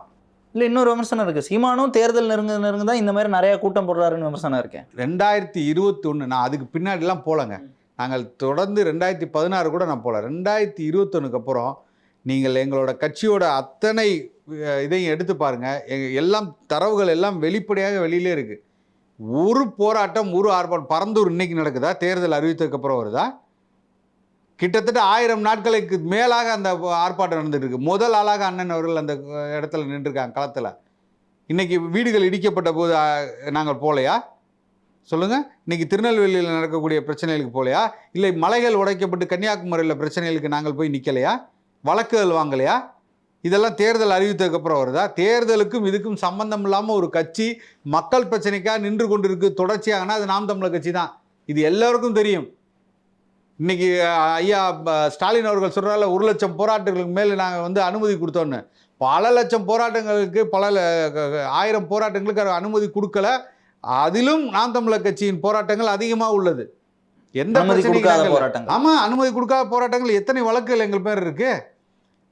இல்லை இன்னொரு விமர்சனம் இருக்கு. சீமானும் தேர்தல் நெருங்க நெருங்க தான் இந்த மாதிரி நிறைய கூட்டம் போடுறாருன்னு விமர்சனம் இருக்கேன். ரெண்டாயிரத்தி இருபத்தொன்று நான் அதுக்கு பின்னாடிலாம் போகலங்க நாங்கள் தொடர்ந்து ரெண்டாயிரத்தி பதினாறு கூட நான் போகல ரெண்டாயிரத்தி இருபத்தொன்னுக்கு அப்புறம் நீங்கள் எங்களோட கட்சியோட அத்தனை இதையும் எடுத்து பாருங்கள் எல்லாம் தரவுகள் எல்லாம் வெளிப்படையாக வெளியிலே இருக்குது ஒரு போராட்டம் ஒரு ஆர்ப்பாட்டம் பரந்தூர் இன்னைக்கு நடக்குதா? தேர்தல் அறிவித்ததுக்கு அப்புறம் வருதா? கிட்டத்தட்ட ஆயிரம் நாட்களுக்கு மேலாக அந்த ஆர்ப்பாட்டம் நடந்துட்டு இருக்கு முதல் ஆளாக அண்ணன் அவர்கள் அந்த இடத்துல நின்றுருக்காங்க களத்தில். இன்னைக்கு வீடுகள் இடிக்கப்பட்ட போது நாங்கள் போகலையா சொல்லுங்க. இன்னைக்கு திருநெல்வேலியில் நடக்கக்கூடிய பிரச்சனைகளுக்கு போகலையா இல்லை மலைகள் உடைக்கப்பட்டு கன்னியாகுமரியில் பிரச்சனைகளுக்கு நாங்கள் போய் நிற்கலையா வழக்குகள் வாங்கலையா? இதெல்லாம் தேர்தல் அறிவித்ததுக்கப்புறம் வருதா? தேர்தலுக்கும் இதுக்கும் சம்பந்தம் இல்லாமல் ஒரு கட்சி மக்கள் பிரச்சனைக்காக நின்று கொண்டிருக்கு தொடர்ச்சியாகனா அது நாம் தமிழர் கட்சி தான்? இது எல்லோருக்கும் தெரியும். இன்னைக்கு ஐயா ஸ்டாலின் அவர்கள் சொல்கிறால ஒரு லட்சம் போராட்டங்களுக்கு மேலே நாங்கள் வந்து அனுமதி கொடுத்தோன்னு பல லட்சம் போராட்டங்களுக்கு பல ஆயிரம் போராட்டங்களுக்கு அனுமதி கொடுக்கல. அதிலும் நாம் தமிழர் கட்சியின் போராட்டங்கள் அதிகமாக உள்ளது. எந்த அனுமதி பிரச்சனைக்கும் கொடுக்காத நாங்கள் போராட்டங்கள். ஆமா அனுமதி கொடுக்காத போராட்டங்கள் எத்தனை வழக்குகள் எங்கள் பேர் இருக்கு?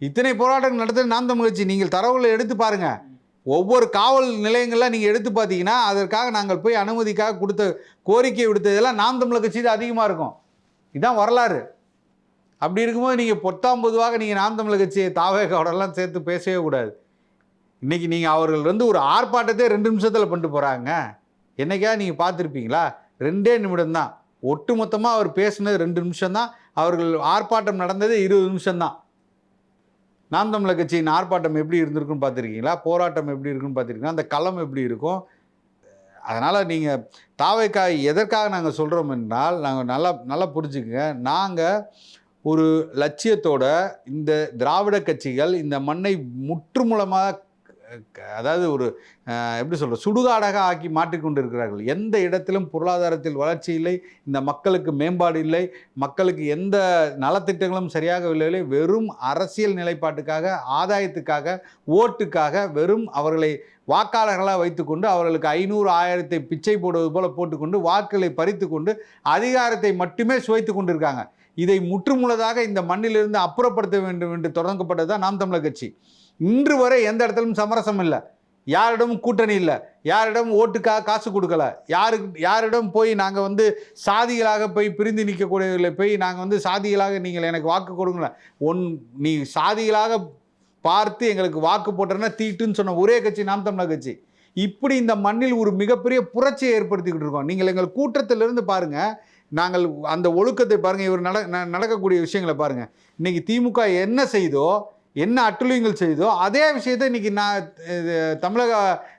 இத்தனை போராட்டங்கள் நடத்துறது நாம் தமிழ் கட்சி. நீங்கள் தரவுகளை எடுத்து பாருங்க. ஒவ்வொரு காவல் நிலையங்கள்லாம் நீங்கள் எடுத்து பார்த்தீங்கன்னா அதற்காக நாங்கள் போய் அனுமதிக்காக கொடுத்த கோரிக்கை விடுத்ததெல்லாம் நாம் தமிழர் கட்சி தான் அதிகமாக இருக்கும். இதான் வரலாறு. அப்படி இருக்கும்போது நீங்கள் பொத்தாம் பொதுவாக நீங்கள் நாம் தமிழர் கட்சியை தாவேகாவோடலாம் சேர்த்து பேசவே கூடாது. இன்றைக்கி நீங்கள் அவர்கள் வந்து ஒரு ஆர்ப்பாட்டத்தை ரெண்டு நிமிஷத்தில் பண்ணிட்டு போகிறாங்க என்னைக்கா நீங்கள் பார்த்துருப்பீங்களா? ரெண்டே நிமிடம்தான். ஒட்டு மொத்தமாக அவர் பேசினது ரெண்டு நிமிஷம் தான் அவர்கள் ஆர்ப்பாட்டம் நடந்தது இருபது நிமிஷம்தான். நாம் தமிழர் கட்சியின் ஆர்ப்பாட்டம் எப்படி இருந்திருக்குன்னு பார்த்துருக்கீங்களா? போராட்டம் எப்படி இருக்குன்னு பார்த்துருக்கீங்களா? அந்த களம் எப்படி இருக்கும்? அதனால் நீங்கள் தாவைக்காய் எதற்காக நாங்கள் சொல்கிறோம் என்றால் நாங்கள் நல்லா நல்லா புரிஞ்சுக்கங்க. நாங்கள் ஒரு லட்சியத்தோட இந்த திராவிட கட்சிகள் இந்த மண்ணை முற்றுமுலமாக அதாவது ஒரு எப்படி சொல்கிறது சுடுகாடாக ஆக்கி மாற்றிக்கொண்டு இருக்கிறார்கள் எந்த இடத்திலும் பொருளாதாரத்தில் வளர்ச்சி இல்லை இந்த மக்களுக்கு மேம்பாடு இல்லை மக்களுக்கு எந்த நலத்திட்டங்களும் சரியாக இல்லை வெறும் அரசியல் நிலைப்பாட்டுக்காக ஆதாயத்துக்காக ஓட்டுக்காக வெறும் அவர்களை வாக்காளர்களாக வைத்துக்கொண்டு அவர்களுக்கு ஐநூறு ஆயிரத்தை பிச்சை போடுவது போல போட்டுக்கொண்டு வாக்குகளை பறித்து கொண்டு அதிகாரத்தை மட்டுமே சுவைத்து கொண்டிருக்காங்க. இதை முற்றுமுழுதாக இந்த மண்ணிலிருந்து அப்புறப்படுத்த வேண்டும் என்று தொடங்கப்பட்டது தான் நாம் தமிழர் கட்சி. இன்று வரை எந்த இடத்துலும் சமரசம் இல்லை. யாரிடமும் கூட்டணி இல்லை. யாரிடம் ஓட்டுக்காக காசு கொடுக்கல. யாருக்கு யாரிடம் போய் நாங்கள் வந்து சாதிகளாக போய் பிரிந்து நிற்கக்கூடியவர்களை போய் நாங்கள் வந்து சாதிகளாக நீங்கள் எனக்கு வாக்கு கொடுங்களேன். ஒன் நீ சாதிகளாக பார்த்து எங்களுக்கு வாக்கு போட்டேன்னா தீட்டுன்னு சொன்ன ஒரே கட்சி நாம் தமிழர் கட்சி. இப்படி இந்த மண்ணில் ஒரு மிகப்பெரிய புரட்சியை ஏற்படுத்திக்கிட்டு இருக்கோம். நீங்கள் எங்கள் கூட்டத்திலிருந்து பாருங்கள் நாங்கள் அந்த ஒழுக்கத்தை பாருங்கள் இவர் நட ந- நடக்கக்கூடிய விஷயங்களை பாருங்கள் இன்றைக்கி திமுக என்ன செய்தோ என்ன அட்டுழியங்கள் செய்தோ அதே விஷயத்தை இன்னைக்கு நான் தமிழக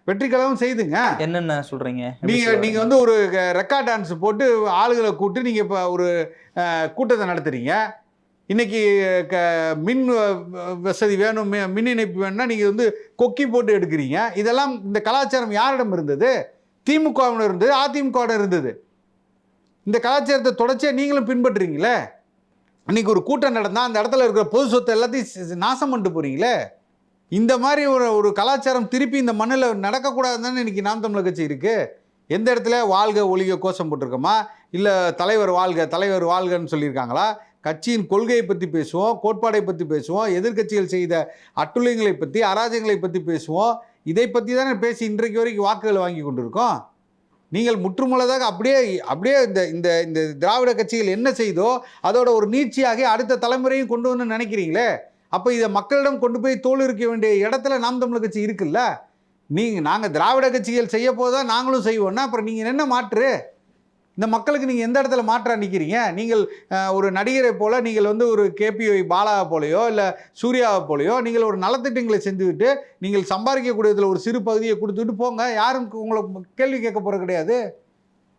வெற்றி கழகம் செய்துங்க. என்னென்ன சொல்றீங்க? நீங்க நீங்க வந்து ஒரு ரெக்கார்ட் டான்ஸ் போட்டு ஆளுகளை கூட்டு நீங்க இப்ப ஒரு கூட்டத்தை நடத்துறீங்க. இன்னைக்கு க மின் வசதி வேணும் மின் இணைப்பு வேணும்னா நீங்க வந்து கொக்கி போட்டு எடுக்கிறீங்க. இதெல்லாம் இந்த கலாச்சாரம் யாரிடம் இருந்தது? திமுகவிடம் இருந்தது அதிமுகவிடம் இருந்தது. இந்த கலாச்சாரத்தை தொடர்ச்சியா நீங்களும் பின்பற்றுறீங்களே? இன்றைக்கி ஒரு கூட்டம் நடந்தால் அந்த இடத்துல இருக்கிற பொது சொத்தை எல்லாத்தையும் நாசம் பண்ணிட்டு போகிறீங்களே இந்த மாதிரி ஒரு ஒரு கலாச்சாரம் திருப்பி இந்த மண்ணில் நடக்கக்கூடாதுன்னு இன்னைக்கு நாம் தமிழர் கட்சி இருக்குது எந்த இடத்துல? வாழ்க ஒழிக கோஷம் போட்டிருக்கோமா? இல்லை தலைவர் வாழ்க தலைவர் வாழ்கன்னு சொல்லியிருக்காங்களா? கட்சியின் கொள்கையை பற்றி பேசுவோம் கோட்பாடை பற்றி பேசுவோம் எதிர்க்கட்சிகள் செய்த அட்டுழியங்களை பற்றி அராஜகங்களை பற்றி பேசுவோம். இதை பற்றி தானே பேசி இன்றைக்கு வரைக்கும் வாக்குகள் வாங்கி கொண்டிருக்கோம். நீங்கள் முற்றுமுள்ளதாக அப்படியே அப்படியே இந்த இந்த இந்த திராவிட கட்சிகள் என்ன செய்தோ அதோட ஒரு நீட்சியாகி அடுத்த தலைமுறையும் கொண்டு வந்து நினைக்கிறீங்களே? அப்போ இதை மக்களிடம் கொண்டு போய் தோல் இருக்க வேண்டிய இடத்துல நாம் தமிழர் கட்சி இருக்குல்ல? நீங்கள் நாங்கள் திராவிட கட்சிகள் செய்ய போதான் நாங்களும் செய்வோம்னா அப்புறம் நீங்கள் என்ன மாற்று? இந்த மக்களுக்கு நீங்கள் எந்த இடத்துல மாற்றா நிற்கிறீங்க நீங்கள் ஒரு நடிகரை போல் நீங்கள் வந்து ஒரு கேபிஒய் பாலாவை போலையோ இல்லை சூர்யாவை போலையோ நீங்கள் ஒரு நலத்திட்டங்களை செஞ்சுக்கிட்டு நீங்கள் சம்பாதிக்கக்கூடியதில் ஒரு சிறு பகுதியை கொடுத்துட்டு போங்க. யாரும் உங்களை கேள்வி கேட்க போகிறது கிடையாது.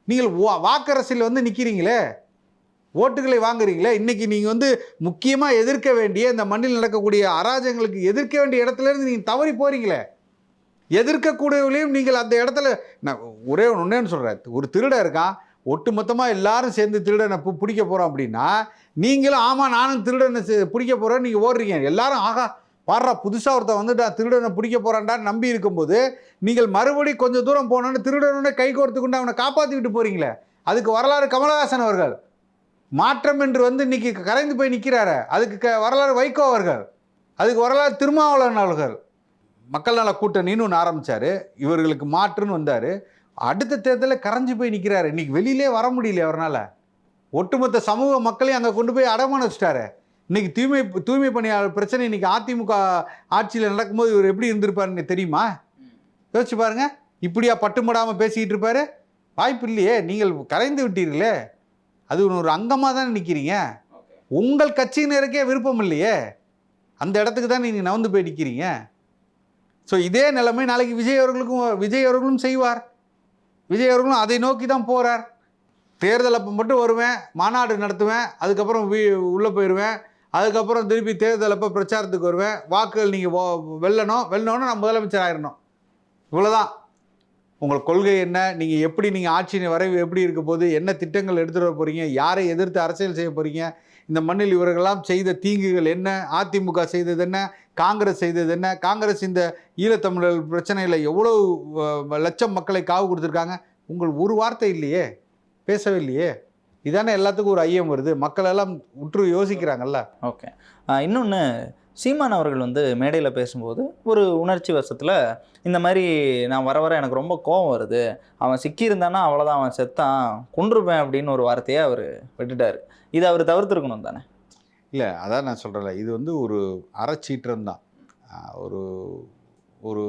நீங்கள் வா- வாக்கரசில் வந்து நிற்கிறீங்களே ஓட்டுகளை வாங்குறீங்களே? இன்றைக்கி நீங்கள் வந்து முக்கியமாக எதிர்க்க வேண்டிய இந்த மண்ணில் நடக்கக்கூடிய அராஜகங்களுக்கு எதிர்க்க வேண்டிய இடத்துல இருந்து நீங்கள் தவறி போகிறீங்களே எதிர்க்கக்கூடியவர்களையும் நீங்கள் அந்த இடத்துல நான் ஒரே ஒன்றேன்னு சொல்கிறேன் ஒரு திருடன் இருக்கான். ஒட்டுமொத்தமாக எல்லாரும் சேர்ந்து திருடனை பிடிக்க போகிறோம் அப்படின்னா நீங்களும் ஆமாம் நானும் திருடனை பிடிக்க போகிறேன்னு நீங்கள் ஓடுறீங்க. எல்லாரும் ஆகா பாடுறா புதுசாக ஒருத்தன் வந்துட்டா திருடனை பிடிக்க போகிறான்டான்னு நம்பி இருக்கும்போது நீங்கள் மறுபடி கொஞ்சம் தூரம் போனோன்னு திருடனோட கை கோர்த்து கொண்டு அவனை காப்பாற்றிக்கிட்டு போகிறீங்களே அதுக்கு வரலாறு கமலஹாசன் அவர்கள். மாற்றம் என்று வந்து இன்னைக்கு கரைந்து போய் நிற்கிறாரு அதுக்கு க வரலாறு வைகோ அவர்கள். அதுக்கு வரலாறு திருமாவளவன் அவர்கள். மக்கள் நல கூட்டணின்னு ஒன்று ஆரம்பித்தார் இவர்களுக்கு மாற்றுன்னு வந்தார். அடுத்த தேர்தலில் கரைஞ்சு போய் நிற்கிறாரு இன்னைக்கு வெளியிலே வர முடியல அவரால். ஒட்டுமொத்த சமூக மக்களையும் அங்கே கொண்டு போய் அடமான வச்சுட்டாரு இன்னைக்கு தூய்மை தூய்மை பணியாளர் பிரச்சனை இன்னைக்கு அதிமுக ஆட்சியில் நடக்கும்போது இவர் எப்படி இருந்திருப்பாருன்னு தெரியுமா? யோசிச்சு பாருங்க. இப்படியா பட்டுமடாமல் பேசிக்கிட்டு இருப்பாரு. வாய்ப்பு இல்லையே. நீங்கள் கரைந்து விட்டீர்களே. அது ஒரு அங்கமாக தானே நிற்கிறீங்க உங்கள் கட்சியினருக்கே விருப்பம் இல்லையே. அந்த இடத்துக்கு தான் நீங்கள் நவந்து போய் நிற்கிறீங்க ஸோ இதே நிலைமை நாளைக்கு விஜய் அவர்களுக்கும் விஜய் அவர்களும் செய்வார். விஜய் அவர்களும் அதை நோக்கி தான் போகிறார் தேர்தல் அப்போ மட்டும் வருவேன் மாநாடு நடத்துவேன் அதுக்கப்புறம் வீ உள்ளே போயிடுவேன் அதுக்கப்புறம் திருப்பி தேர்தல் அப்போ பிரச்சாரத்துக்கு வருவேன். வாக்குகள் நீங்கள் வெல்லணும் வெல்லணும்னு நான் முதலமைச்சர் ஆயிடணும் இவ்வளோதான் உங்கள் கொள்கை என்ன? நீங்கள் எப்படி நீங்கள் ஆட்சியின் வரைவு எப்படி இருக்க போகுது? என்ன திட்டங்கள் எடுத்துகிட்டு வர போகிறீங்க யாரை எதிர்த்து அரசியல் செய்ய போகிறீங்க இந்த மண்ணில் இவர்களெல்லாம் செய்த தீங்குகள் என்ன? அதிமுக செய்தது என்ன? காங்கிரஸ் செய்தது என்ன? காங்கிரஸ் இந்த ஈழத்தமிழர் பிரச்சனையில் எவ்வளோ லட்சம் மக்களை காவு கொடுத்துருக்காங்க? உங்கள் ஒரு வார்த்தை இல்லையே. பேசவே இல்லையே. இதானே எல்லாத்துக்கும் ஒரு ஐயம் வருது. மக்கள் எல்லாம் உற்று யோசிக்கிறாங்கல்ல. ஓகே. இன்னொன்று சீமான் அவர்கள் வந்து மேடையில் பேசும்போது ஒரு உணர்ச்சி வசத்தில் இந்த மாதிரி நான் வர வர எனக்கு ரொம்ப கோவம் வருது. அவன் சிக்கியிருந்தானா அவ்வளோதான் அவன் செத்தான் கொன்றுப்பேன் அப்படின்னு ஒரு வார்த்தையை அவர் விட்டுட்டார். இதை அவர் தவிர்த்துருக்கணும் தானே? இல்லை அதான் நான் சொல்கிறேன்ல இது வந்து ஒரு அறச்சீற்றம் தான். ஒரு ஒரு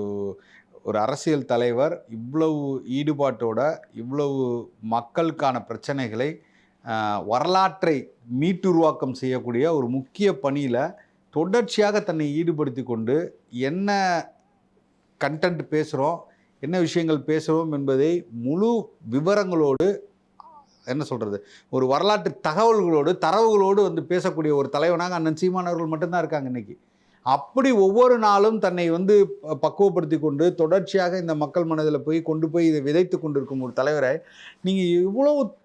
ஒரு அரசியல் தலைவர் இவ்வளவு ஈடுபாட்டோட இவ்வளவு மக்களுக்கான பிரச்சனைகளை வரலாற்றை மீட்டுருவாக்கம் செய்யக்கூடிய ஒரு முக்கிய பணியில் தொடர்ச்சியாக தன்னை ஈடுபடுத்தி கொண்டு என்ன கண்டென்ட் பேசுகிறோம் என்ன விஷயங்கள் பேசுகிறோம் என்பதை முழு விவரங்களோடு என்ன சொல்கிறது ஒரு வரலாற்று தகவல்களோடு தரவுகளோடு வந்து பேசக்கூடிய ஒரு தலைவனாக அண்ணன் சீமானவர்கள் மட்டும்தான் இருக்காங்க இன்னைக்கு. அப்படி ஒவ்வொரு நாளும் தன்னை வந்து ப- பக்குவப்படுத்தி கொண்டு தொடர்ச்சியாக இந்த மக்கள் மனதில் போய் கொண்டு போய் இதை விதைத்து கொண்டிருக்கும் ஒரு தலைவரை நீங்கள் இவ்வளோ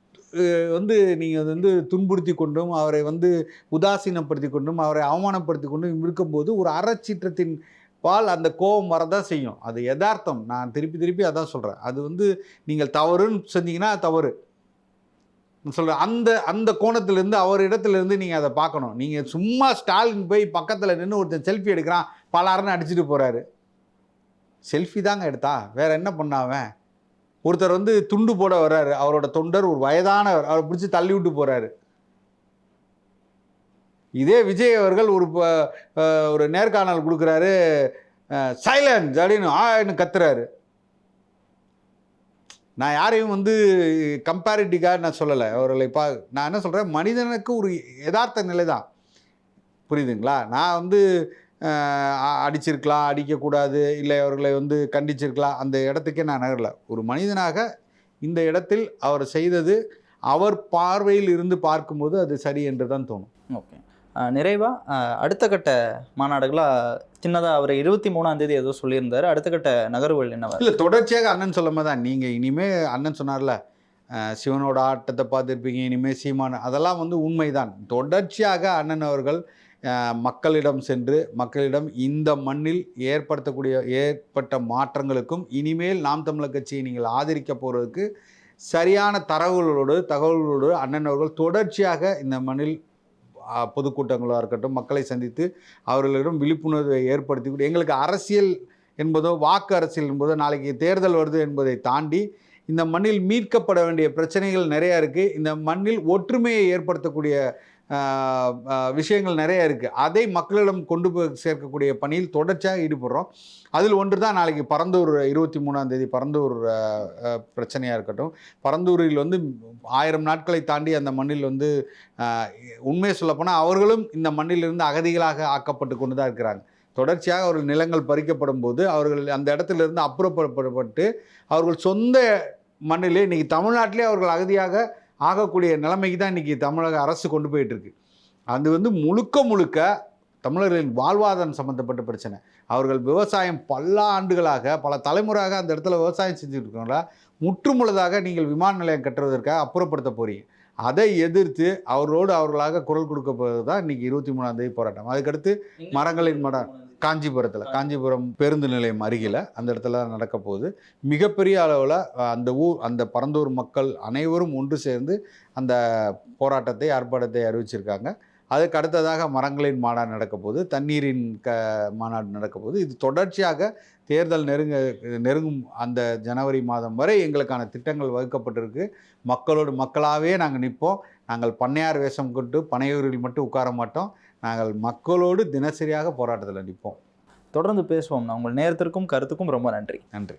வந்து நீங்கள் வந்து துன்புறுத்தி கொண்டும் அவரை வந்து உதாசீனப்படுத்தி கொண்டும் அவரை அவமானப்படுத்தி கொண்டும் இருக்கும்போது ஒரு அறச்சீற்றத்தின் பால் அந்த கோபம் வரதான் செய்யும். அது யதார்த்தம். நான் திருப்பி திருப்பி அதான் சொல்கிறேன் அது வந்து நீங்கள் தவறுன்னு செஞ்சீங்கன்னா தவறு. சொல்கிறேன் அந்த அந்த கோணத்திலேருந்து அவர் இடத்துலேருந்து நீங்கள் அதை பார்க்கணும். நீங்கள் சும்மா ஸ்டாலின் போய் பக்கத்தில் நின்று ஒருத்தன் செல்ஃபி எடுக்கிறான் பலாருன்னு அடிச்சுட்டு போகிறாரு செல்ஃபி தாங்க எடுத்தா வேற என்ன பண்ணாவன் ஒருத்தர் வந்து துண்டு போட வர்றாரு அவரோட தொண்டர் ஒரு வயதானவர் அவரை பிடிச்சி தள்ளி விட்டு போகிறாரு இதே விஜய் அவர்கள் ஒரு ஒரு நேர்காணல் கொடுக்குறாரு சைலன்ஸ் அப்படின்னு ஆன்னு கத்துறாரு. நான் யாரையும் வந்து கம்பேரிட்டிக்காக நான் சொல்லலை. அவர்களை பா நான் என்ன சொல்கிறேன் மனிதனுக்கு ஒரு யதார்த்த நிலை தான் புரியுதுங்களா? நான் வந்து அடிச்சிருக்கலாம் அடிக்கக்கூடாது இல்லை அவர்களை வந்து கண்டிச்சிருக்கலாம் அந்த இடத்துக்கே நான் நகரல. ஒரு மனிதனாக இந்த இடத்தில் அவர் செய்தது அவர் பார்வையில் இருந்து பார்க்கும்போது அது சரி என்று தான் தோணும். ஓகே. நிறைவாக அடுத்த கட்ட மாநாடுகளாக சின்னதாக அவர் இருபத்தி மூணாம் தேதி ஏதோ சொல்லியிருந்தார். அடுத்த கட்ட நகர்வுகள் என்னவா? இல்லை தொடர்ச்சியாக அண்ணன் சொல்லும் தான். நீங்கள் இனிமேல் அண்ணன் சொன்னார்ல சிவனோட ஆட்டத்தை பார்த்துருப்பீங்க இனிமேல் சீமான. அதெல்லாம் வந்து உண்மைதான். தொடர்ச்சியாக அண்ணன் அவர்கள் மக்களிடம் சென்று மக்களிடம் இந்த மண்ணில் ஏற்படுத்தக்கூடிய ஏற்பட்ட மாற்றங்களுக்கும் இனிமேல் நாம் தமிழர் கட்சியை நீங்கள் ஆதரிக்க போகிறதுக்கு சரியான தரவுகளோடு தகவல்களோடு அண்ணன் அவர்கள் தொடர்ச்சியாக இந்த மண்ணில் பொதுக்கூட்டங்களாக இருக்கட்டும் மக்களை சந்தித்து அவர்களிடம் விழிப்புணர்வை ஏற்படுத்தி கொடு- எங்களுக்கு அரசியல் என்பதோ வாக்கு அரசியல் என்பதோ நாளைக்கு தேர்தல் வருது என்பதை தாண்டி இந்த மண்ணில் மீட்கப்பட வேண்டிய பிரச்சனைகள் நிறையா இருக்குது இந்த மண்ணில் ஒற்றுமையை ஏற்படுத்தக்கூடிய விஷயங்கள் நிறைய இருக்குது அதை மக்களிடம் கொண்டு போய் சேர்க்கக்கூடிய பணியில் தொடர்ச்சியாக ஈடுபடுறோம். அதில் ஒன்று தான் நாளைக்கு பரந்தூர் இருபத்தி மூணாம் தேதி பரந்தூர் பிரச்சனையாக இருக்கட்டும். பரந்தூரில் வந்து ஆயிரம் நாட்களை தாண்டி அந்த மண்ணில் வந்து உண்மையை சொல்லப்போனால் அவர்களும் இந்த மண்ணிலிருந்து அகதிகளாக ஆக்கப்பட்டு கொண்டு தான் இருக்கிறாங்க. தொடர்ச்சியாக அவர்கள் நிலங்கள் பறிக்கப்படும் போது அவர்கள் அந்த இடத்துலேருந்து அப்புறப்படப்பட்டு அவர்கள் சொந்த மண்ணிலே இன்றைக்கி தமிழ்நாட்டிலே அவர்கள் அகதியாக ஆகக்கூடிய நிலைமைக்கு தான் இன்னைக்கு தமிழக அரசு கொண்டு போயிட்டு இருக்கு அது வந்து முழுக்க முழுக்க தமிழர்களின் வாழ்வாதாரம் சம்மந்தப்பட்ட பிரச்சனை. அவர்கள் விவசாயம் பல ஆண்டுகளாக பல தலைமுறையாக அந்த இடத்துல விவசாயம் செஞ்சுட்டு இருக்காங்களா முற்றுமுழுதாக நீங்கள் விமான நிலையம் கட்டுவதற்காக அப்புறப்படுத்த போறீங்க. அதை எதிர்த்து அவர்களோடு அவர்களாக குரல் கொடுக்க போவது தான் இன்னைக்கு இருபத்தி மூணாம் தேதி போராட்டம். அதுக்கடுத்து மரங்களின் மடம். காஞ்சிபுரத்தில். காஞ்சிபுரம் பேருந்து நிலையம் அருகில் அந்த இடத்துல நடக்க போகுது. மிகப்பெரிய அளவில் அந்த ஊர் அந்த பரந்தூர் மக்கள் அனைவரும் ஒன்று சேர்ந்து அந்த போராட்டத்தை ஆர்ப்பாட்டத்தை அறிவிச்சிருக்காங்க. அதுக்கு அடுத்ததாக மரங்களின் மாநாடு நடக்க போகுது. தண்ணீரின் க மாநாடு நடக்க போகுது. இது தொடர்ச்சியாக தேர்தல் நெருங்க நெருங்கும் அந்த ஜனவரி மாதம் வரை எங்களுக்கான திட்டங்கள் வகுக்கப்பட்டிருக்கு. மக்களோடு மக்களாகவே நாங்கள் நிற்போம். நாங்கள் பண்ணையார் வேஷம் கொண்டு பனையூரில் மட்டும் உட்கார மாட்டோம். நாங்கள் மக்களோடு தினசரியாக போராட்டத்தில் நிற்போம். தொடர்ந்து பேசுவோம். நான் உங்கள் நேரத்திற்கும் கருத்துக்கும் ரொம்ப நன்றி. நன்றி.